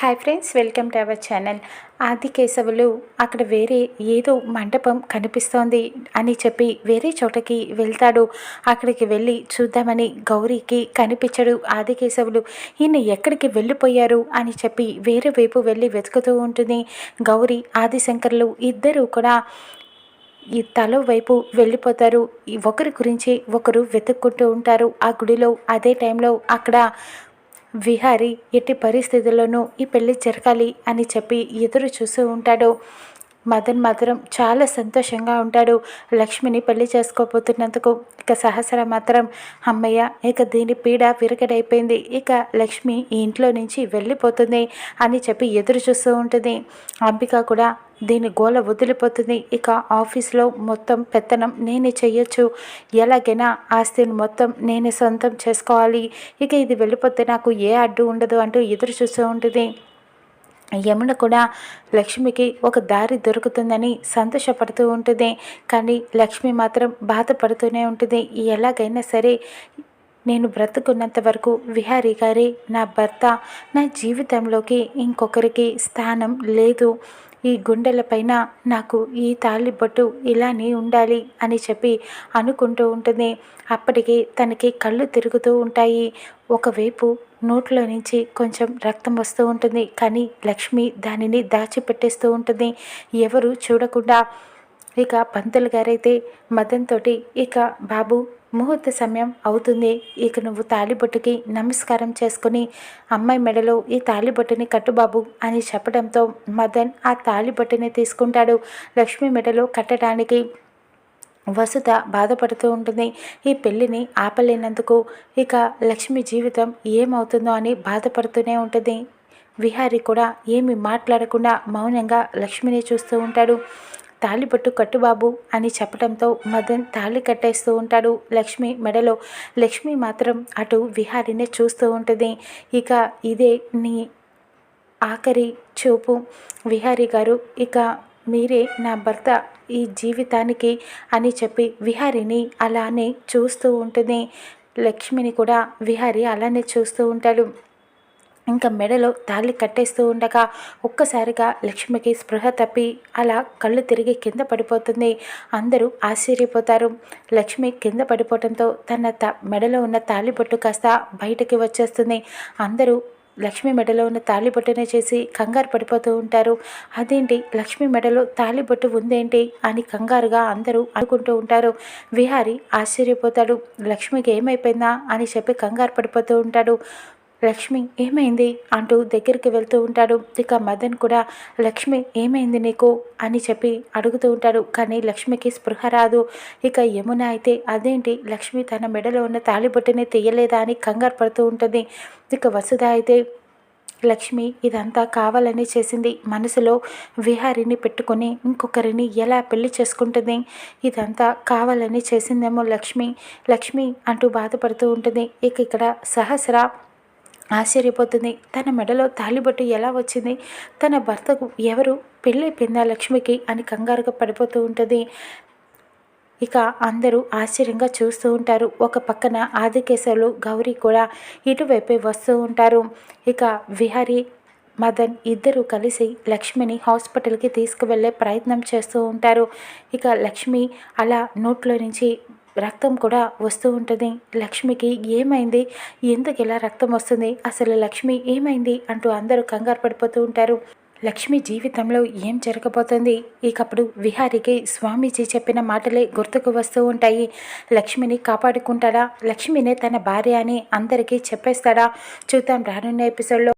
Hi friends welcome to our channel Adi Keshavulu అక్కడ వేరే ఏదో మండపం కనిపిస్తోంది అని చెప్పి వేరే చోటకి వెళ్తాడు. అక్కడికి వెళ్ళి చూద్దామని గౌరీకి కనిపించడు ఆది కేశవులు. ఈయన ఎక్కడికి వెళ్ళిపోయారు అని చెప్పి వేరే వైపు వెళ్ళి వెతుకుతూ ఉంటుంది. గౌరీ ఆదిశంకర్లు ఇద్దరు కూడా ఈ తల వైపు వెళ్ళిపోతారు. ఒకరి గురించి ఒకరు వెతుక్కుంటూ ఉంటారు. ఆ గుడిలో అదే టైంలో అక్కడ విహారి ఎట్టి పరిస్థితుల్లోనూ ఈ పెళ్ళి జరగాలి అని చెప్పి ఎదురు చూస్తూ ఉంటాడు. మదన్ మాత్రం చాలా సంతోషంగా ఉంటాడు. లక్ష్మిని పెళ్ళి చేసుకోబోతున్నందుకు ఇక సహస్ర మాత్రం అమ్మయ్య ఇక దీని పీడ విరగడైపోయింది. ఇక లక్ష్మి ఈ ఇంట్లో నుంచి వెళ్ళిపోతుంది అని చెప్పి ఎదురు చూస్తూ ఉంటుంది. అంబిక కూడా దీని గోల వదిలిపోతుంది. ఇక ఆఫీస్లో మొత్తం పెత్తనం నేనే చెయ్యొచ్చు. ఎలాగైనా ఆస్తిని మొత్తం నేనే సొంతం చేసుకోవాలి. ఇక ఇది వెళ్ళిపోతే నాకు ఏ అడ్డు ఉండదు అంటూ ఎదురు చూస్తూ ఉంటుంది. యమున కూడా లక్ష్మికి ఒక దారి దొరుకుతుందని సంతోషపడుతూ ఉంటుంది. కానీ లక్ష్మి మాత్రం బాధపడుతూనే ఉంటుంది. ఎలాగైనా సరే నేను బ్రతుకున్నంత వరకు విహారీ గారి నా భర్త. నా జీవితంలోకి ఇంకొకరికి స్థానం లేదు. ఈ గుండెలపైన నాకు ఈ తాలిబొట్టు ఇలానే ఉండాలి అని చెప్పి అనుకుంటూ ఉంటుంది. అప్పటికి తనకి కళ్ళు తిరుగుతూ ఉంటాయి. ఒకవైపు నోట్లో నుంచి కొంచెం రక్తం వస్తూ ఉంటుంది. కానీ లక్ష్మి దానిని దాచిపెట్టేస్తూ ఉంటుంది. ఎవరు చూడకుండా ఇక పంతులు గారైతే మదన్ తోటి ఇక బాబు ముహూర్త సమయం అవుతుంది. ఇక నువ్వు తాలిబొట్టుకి నమస్కారం చేసుకుని అమ్మాయి మెడలో ఈ తాలిబొట్టుని కట్టుబాబు అని చెప్పడంతో మదన్ ఆ తాలిబొట్టుని తీసుకుంటాడు. లక్ష్మి మెడలో కట్టడానికి వసుత బాధపడుతూ ఉంటుంది. ఈ పెళ్ళిని ఆపలేనందుకు ఇక లక్ష్మి జీవితం ఏమవుతుందో అని బాధపడుతూనే ఉంటుంది. విహారి కూడా ఏమి మాట్లాడకుండా మౌనంగా లక్ష్మిని చూస్తూ ఉంటాడు. తాళిబొట్టు కట్టుబాబు అని చెప్పడంతో మదన్ తాళి కట్టేస్తూ ఉంటాడు. లక్ష్మి మెడలో లక్ష్మి మాత్రం అటు విహారినే చూస్తూ ఉంటుంది. ఇక ఇదే నీ ఆఖరి చూపు. విహారి గారు ఇక మీరే నా భర్త ఈ జీవితానికి అని చెప్పి విహారిని అలానే చూస్తూ ఉంటుంది. లక్ష్మిని కూడా విహారి అలానే చూస్తూ ఉంటాడు. ఇంకా మెడలో తాళి కట్టేస్తూ ఉండగా ఒక్కసారిగా లక్ష్మికి స్పృహ తప్పి అలా కళ్ళు తిరిగి కింద పడిపోతుంది. అందరూ ఆశ్చర్యపోతారు. లక్ష్మి కింద పడిపోవడంతో తన త మెడలో ఉన్న తాళిబొట్టు కాస్త బయటకి వచ్చేస్తుంది. అందరూ లక్ష్మి మెడలో ఉన్న తాళిబొట్టునే చేసి కంగారు పడిపోతూ ఉంటారు. అదేంటి? లక్ష్మి మెడలో తాళిబొట్టు ఉందేంటి? అని కంగారుగా అందరూ అనుకుంటూ ఉంటారు. విహారి ఆశ్చర్యపోతాడు. లక్ష్మికి ఏమైపోయిందా? అని చెప్పి కంగారు పడిపోతూ ఉంటాడు. లక్ష్మి ఏమైంది? అంటూ దగ్గరికి వెళ్తూ ఉంటాడు. ఇక మదన్ కూడా లక్ష్మి ఏమైంది నీకు? అని చెప్పి అడుగుతూ ఉంటాడు. కానీ లక్ష్మికి స్పృహ రాదు. ఇక యమున అయితే అదేంటి? లక్ష్మి తన మెడలో ఉన్న తాళిబొట్టుని తీయలేదా? అని కంగారు పడుతూ ఉంటుంది. ఇక వసుధ అయితే లక్ష్మి ఇదంతా కావాలని చేసింది. మనసులో విహారిని పెట్టుకొని ఇంకొకరిని ఎలా పెళ్ళి చేసుకుంటుంది? ఇదంతా కావాలని చేసిందేమో లక్ష్మి. లక్ష్మి అంటూ బాధపడుతూ ఉంటుంది. ఇక ఇక్కడ సహస్ర ఆశ్చర్యపోతుంది. తన మెడలో తాలిబొట్టు ఎలా వచ్చింది? తన భర్తకు ఎవరు పెళ్ళైపోయిందా లక్ష్మికి అని కంగారుగా పడిపోతూ ఉంటుంది. ఇక అందరూ ఆశ్చర్యంగా చూస్తూ ఉంటారు. ఒక పక్కన ఆదికేశవులు గౌరీ కూడా ఇటువైపే వస్తూ ఉంటారు. ఇక విహారీ మదన్ ఇద్దరు కలిసి లక్ష్మిని హాస్పిటల్కి తీసుకువెళ్ళే ప్రయత్నం చేస్తూ ఉంటారు. ఇక లక్ష్మి అలా నోట్లో నుంచి రక్తం కూడా వస్తూ ఉంటుంది. లక్ష్మికి ఏమైంది? ఎందుకు ఇలా రక్తం వస్తుంది? అసలు లక్ష్మి ఏమైంది? అంటూ అందరూ కంగారు పడిపోతూ ఉంటారు. లక్ష్మి జీవితంలో ఏం జరగబోతుంది? ఇకప్పుడు విహారికి స్వామీజీ చెప్పిన మాటలే గుర్తుకు వస్తూ ఉంటాయి. లక్ష్మిని కాపాడుకుంటాడా? లక్ష్మినే తన భార్య అని అందరికీ చెప్పేస్తాడా? చూద్దాం రానున్న ఎపిసోడ్లో